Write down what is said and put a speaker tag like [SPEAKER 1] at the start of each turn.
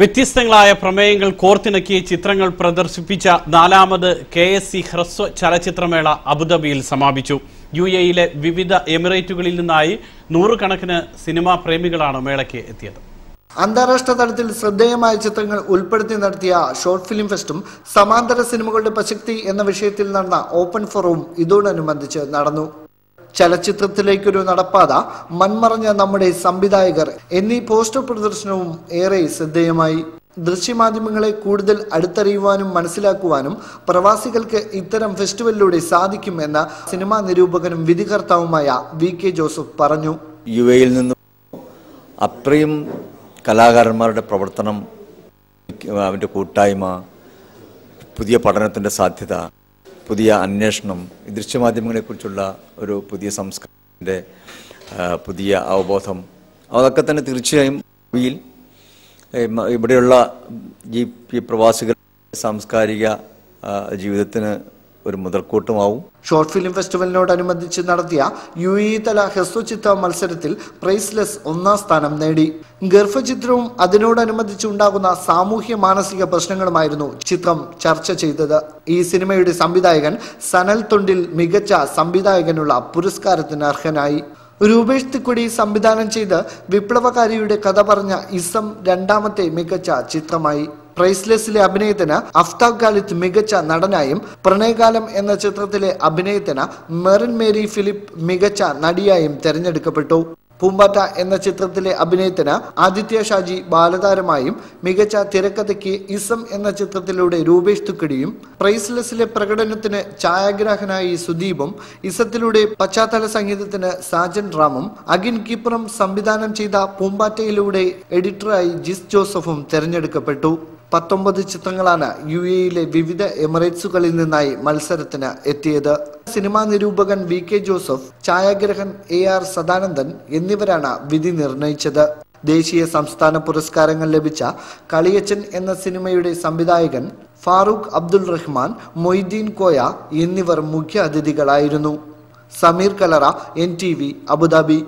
[SPEAKER 1] വ്യത്യസ്തങ്ങളായ പ്രമേയങ്ങൾ കോർത്തിണക്കിയ ചിത്രങ്ങൾ പ്രദർശിപ്പിച്ച നാലാമത് കെ എസ് സി ഹ്രസ്വ ചലച്ചിത്രമേള അബുദാബിയിൽ സമാപിച്ചു. യു എയിലെ വിവിധ എമിറേറ്റുകളിൽ നിന്നായി നൂറുകണക്കിന് സിനിമാ പ്രേമികളാണ് മേളയ്ക്ക് എത്തിയത്.
[SPEAKER 2] അന്താരാഷ്ട്ര തലത്തിൽ ശ്രദ്ധേയമായ ചിത്രങ്ങൾ ഉൾപ്പെടുത്തി നടത്തിയ ഷോർട്ട് ഫിലിം ഫെസ്റ്റും സമാന്തര സിനിമകളുടെ പ്രസക്തി എന്ന വിഷയത്തിൽ നടന്ന ഓപ്പൺ ഫോറവും ഇതോടനുബന്ധിച്ച് നടന്നു. ചലച്ചിത്രത്തിലേക്കൊരു നടപ്പാത മൺമറഞ്ഞ നമ്മുടെ സംവിധായകർ എന്നീ പോസ്റ്റർ പ്രദർശനവും ഏറെ ശ്രദ്ധേയമായി. ദൃശ്യമാധ്യമങ്ങളെ കൂടുതൽ അടുത്തറിയുവാനും മനസ്സിലാക്കുവാനും പ്രവാസികൾക്ക് ഇത്തരം ഫെസ്റ്റിവലിലൂടെ സാധിക്കും എന്ന സിനിമാ നിരൂപകനും വിധികർത്താവുമായ വി കെ ജോസഫ് പറഞ്ഞു.
[SPEAKER 3] യു എയിൽ നിന്നും അത്രയും കലാകാരന്മാരുടെ പ്രവർത്തനം അവന്റെ കൂട്ടായ്മ പുതിയ പഠനത്തിന്റെ സാധ്യത പുതിയ അന്വേഷണം ദൃശ്യമാധ്യമങ്ങളെക്കുറിച്ചുള്ള ഒരു പുതിയ സംസ്കാരത്തിന്റെ പുതിയ അവബോധം അതൊക്കെ തന്നെ തീർച്ചയായും ഭാവിയിൽ ഇവിടെയുള്ള ഈ പ്രവാസികളുടെ സാംസ്കാരിക ജീവിതത്തിന് ഒരു മുതൽക്കൂട്ടുമാവും.
[SPEAKER 2] ഷോർട്ട് ഫിലിം ഫെസ്റ്റിവലിനോടനുബന്ധിച്ച് നടത്തിയ യു ഇ തല ഹ്രസ്വചിത്ര മത്സരത്തിൽ പ്രൈസ്ലെസ് ഒന്നാം സ്ഥാനം നേടി. ഗർഭചിത്രവും അതിനോടനുബന്ധിച്ച് ഉണ്ടാകുന്ന സാമൂഹ്യ മാനസിക പ്രശ്നങ്ങളുമായിരുന്നു ചിത്രം ചർച്ച ചെയ്തത്. ഈ സിനിമയുടെ സംവിധായകൻ സനൽ തൊണ്ടിൽ മികച്ച സംവിധായകനുള്ള പുരസ്കാരത്തിന് അർഹനായി. രൂപേഷ് തിക്കുടി സംവിധാനം ചെയ്ത് വിപ്ലവകാരിയുടെ കഥ പറഞ്ഞ ഇസം രണ്ടാമത്തെ മികച്ച ചിത്രമായി. പ്രൈസ്ലെസ്സിലെ അഭിനയത്തിന് അഫ്താബ് ഖാലിദ് മികച്ച നടനായും പ്രണയകാലം എന്ന ചിത്രത്തിലെ അഭിനയത്തിന് മെറിൻ മേരി ഫിലിപ്പ് മികച്ച നടിയായും തെരഞ്ഞെടുക്കപ്പെട്ടു. പൂമ്പാറ്റ എന്ന ചിത്രത്തിലെ അഭിനയത്തിന് ആദിത്യ ഷാജി ബാലതാരമായും മികച്ച തിരക്കഥയ്ക്ക് ഇസം എന്ന ചിത്രത്തിലൂടെ രൂപേഷ് തുക്കടിയും പ്രൈസ്ലെസ്സിലെ പ്രകടനത്തിന് ഛായാഗ്രാഹനായി സുദീപും ഇസത്തിലൂടെ പശ്ചാത്തല സംഗീതത്തിന് സാജൻ റാമും അഗിൻ കീപ്പറും സംവിധാനം ചെയ്ത പൂമ്പാറ്റയിലൂടെ എഡിറ്ററായി ജിസ് ജോസഫും തെരഞ്ഞെടുക്കപ്പെട്ടു. പത്തൊമ്പത് ചിത്രങ്ങളാണ് യു എയിലെ വിവിധ എമിറേറ്റ്സുകളിൽ നിന്നായി മത്സരത്തിന് എത്തിയത്. സിനിമാ നിരൂപകൻ വി കെ ജോസഫ് ഛായാഗ്രഹൻ എ ആർ സദാനന്ദൻ എന്നിവരാണ് വിധി നിർണയിച്ചത്. ദേശീയ സംസ്ഥാന പുരസ്കാരങ്ങൾ ലഭിച്ച കളിയച്ചൻ എന്ന സിനിമയുടെ സംവിധായകൻ ഫാറൂഖ് അബ്ദുൾ റഹ്മാൻ മൊയ്തീൻ കോയ എന്നിവർ മുഖ്യ അതിഥികളായിരുന്നു. Sameer Kalara N T V Abu Dhabi.